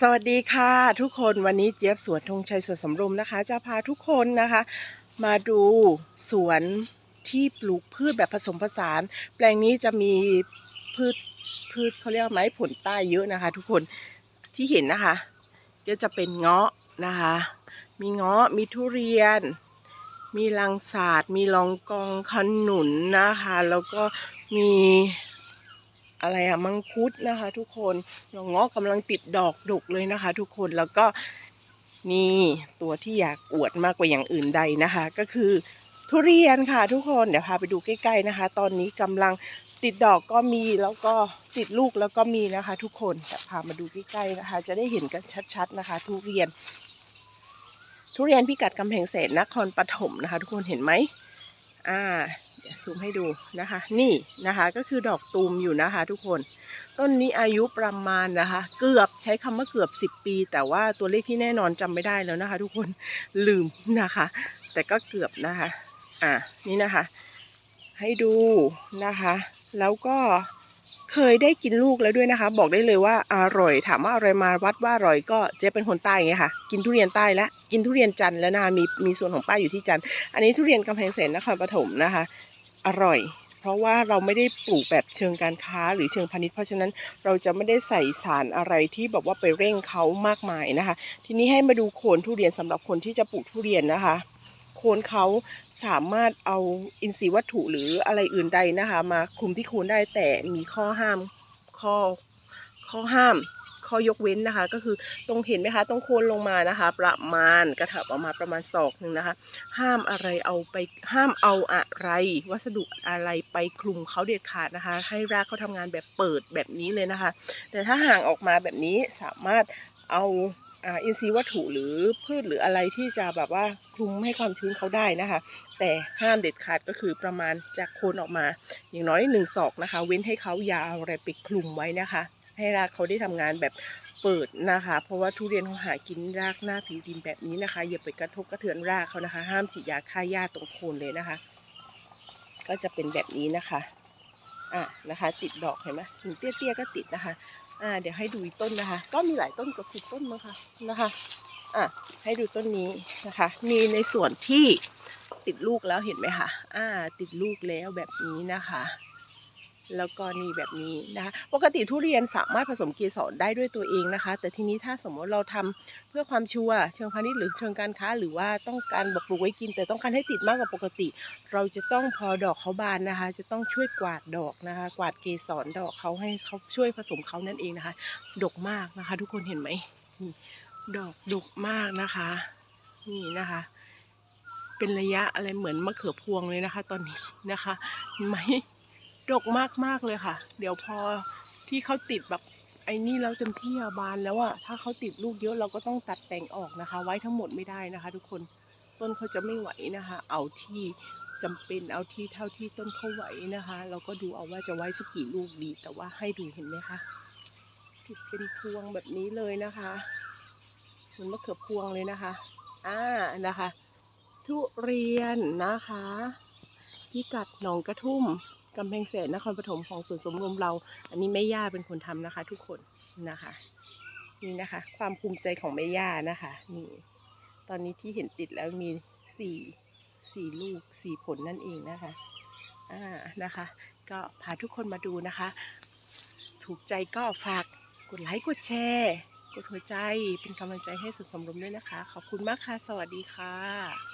สวัสดีค่ะทุกคนวันนี้เจี๊ยบสวนธงชัยสวนสำรมนะคะ จะพาทุกคนนะคะ มาดูสวนที่ปลูกพืชแบบผสมผสาน แปลงนี้จะมีพืชพืชเขาเรียกไม้ผลใต้เยอะนะคะ ทุกคนที่เห็นนะคะ ก็จะเป็นเงาะนะคะ มีเงาะมีทุเรียน มีลังสาดมีลองกองขนุนนะคะ แล้วก็มี อะไรอะมังคุดนะคะ ทุกคนดอกเงาะกำลังติดดอกดกเลยนะคะ ทุกคนแล้วก็นี่ตัวที่อยากอวดมากกว่าอย่างอื่นใดนะคะ ก็คือทุเรียนค่ะทุกคนเดี๋ยวพาไปดูใกล้ๆนะคะ ตอนนี้กำลังติดดอกก็มีแล้วก็ติดลูกแล้วก็มีนะคะ ทุกคนแต่พามาดูใกล้ๆนะคะ จะได้เห็นกันชัด ๆนะคะ ทุเรียน ทุเรียนพิกัดกำแพงแสนนครปฐมนะคะ ทุกคนเห็นไหมอ่า ซูมให้ดูนะคะ นี่นะคะก็คือดอกตูมอยู่นะคะ ทุกคน ต้นนี้อายุประมาณนะคะ เกือบใช้คำว่าเกือบ 10 ปี แต่ว่าตัวเลขที่แน่นอนจำไม่ได้แล้วนะคะ ทุกคนลืมนะคะ แต่ก็เกือบนะคะ อ่านี่นะคะ ให้ดูนะคะ แล้วก็เคยได้กินลูกแล้วด้วยนะคะ บอกได้เลยว่าอร่อย ถามว่าอร่อยมาวัดว่าอร่อยก็เจ๊เป็นคนใต้ไงค่ะ กินทุเรียนใต้แล้วกินทุเรียนจันทร์แล้วนะคะมีมีส่วนของป้าอยู่ที่จันทร์อันนี้ทุเรียนกำแพงแสนนครปฐมนะคะ อร่อย เพราะว่าเราไม่ได้ปลูกแบบเชิงการค้าหรือเชิงพาณิชย์เพราะฉะนั้นเราจะไม่ได้ใส่สารอะไรที่แบบว่าไปเร่งเขามากมายนะคะ ทีนี้ให้มาดูโคนทุเรียนสำหรับคนที่จะปลูกทุเรียนนะคะโคนเขาสามารถเอาอินทรีย์วัตถุหรืออะไรอื่นใดนะคะ มาคลุมที่โคนได้แต่มีข้อห้ามข้อข้อห้าม ข้อยกเว้นนะคะ ก็คือตรงเห็นไหมคะตรงโคนลงมานะคะ ประมาณกระถับออกมาประมาณศอกหนึ่งนะคะ ห้ามอะไรเอาไปห้ามเอาอะไร วัสดุอะไรไปคลุมเขาเด็ดขาดนะคะ ให้รากเขาทำงานแบบเปิดแบบนี้เลยนะคะ แต่ถ้าห่างออกมาแบบนี้สามารถเอาอินทรีย์วัตถุหรือพืชหรืออะไรที่จะแบบว่าคลุมให้ความชื้นเขาได้นะคะ แต่ห้ามเด็ดขาดก็คือประมาณจากโคนออกมา อย่างน้อยหนึ่งศอกนะคะ เว้นให้เขายาอาอะไรไปคลุมไว้นะคะ ให้รากเขาได้ทำงานแบบเปิดนะคะ เพราะว่าทุเรียนเขาหากินรากหน้าผิวดินแบบนี้นะคะ อย่าไปกระทบกระเทือนรากเขานะคะ ห้ามฉีดยาฆ่าหญ้าตรงโคนเลยนะคะ ก็จะเป็นแบบนี้นะคะอะนะคะ ติดดอกเห็นไหมถึงเตี้ยๆก็ติดนะคะอ่าเดี๋ยวให้ดูต้นนะคะ ก็มีหลายต้นกับสิบต้นมั้งคะนะคะอะให้ดูต้นนี้นะคะ มีในส่วนที่ติดลูกแล้วเห็นไหมคะอ่า ติดลูกแล้วแบบนี้นะคะ แล้วก็นี่แบบนี้นะคะปกติทุเรียนสามารถผสมเกสรได้ด้วยตัวเองนะคะ แต่ทีนี้ถ้าสมมติเราทำเพื่อความชัวร์เชิงพาณิชย์หรือเชิงการค้า หรือว่าต้องการแบบปลูกไว้กิน แต่ต้องการให้ติดมากกว่าปกติ เราจะต้องพอดอกเขาบานนะคะ จะต้องช่วยกวาดดอกนะคะ กวาดเกสรดอกเขาให้เขาช่วยผสมเขานั่นเองนะคะ ดกมากนะคะ ทุกคนเห็นไหมนี่ดอกดกมากนะคะ นี่นะคะเป็นระยะอะไรเหมือนมะเขือพวงเลยนะคะ ตอนนี้นะคะไหม ดกมากมากเลยค่ะ เดี๋ยวพอที่เขาติดแบบไอ้นี่แล้วเต็มที่อะบานแล้วอะถ้าเขาติดลูกเยอะเราก็ต้องตัดแต่งออกนะคะ ไว้ทั้งหมดไม่ได้นะคะ ทุกคนต้นเขาจะไม่ไหวนะคะ เอาที่จำเป็นเอาที่เท่าที่ต้นเขาไหวนะคะเราก็ดูเอาว่าจะไว้สักกี่ลูกดี แต่ว่าให้ดูเห็นไหมคะติดเป็นพวงแบบนี้เลยนะคะเหมือนมะเขือพวงเลยนะคะอ่านะคะ ทุเรียนนะคะพิกัดหนองกระทุ่ม กำแพงแสนนครปฐมของสวนสมรมเรา อันนี้แม่ย่าเป็นคนทำนะคะ ทุกคนนะคะ นี่นะคะ ความภูมิใจของแม่ย่านะคะนี่ตอนนี้ที่เห็นติดแล้วมีสี่สี่ลูกสี่ผลนั่นเองนะคะอ่านะคะ ก็พาทุกคนมาดูนะคะ ถูกใจก็ฝากกดไลค์กดแชร์กดหัวใจเป็นกำลังใจให้สุดสมรมด้วยนะคะ ขอบคุณมากค่ะ สวัสดีค่ะ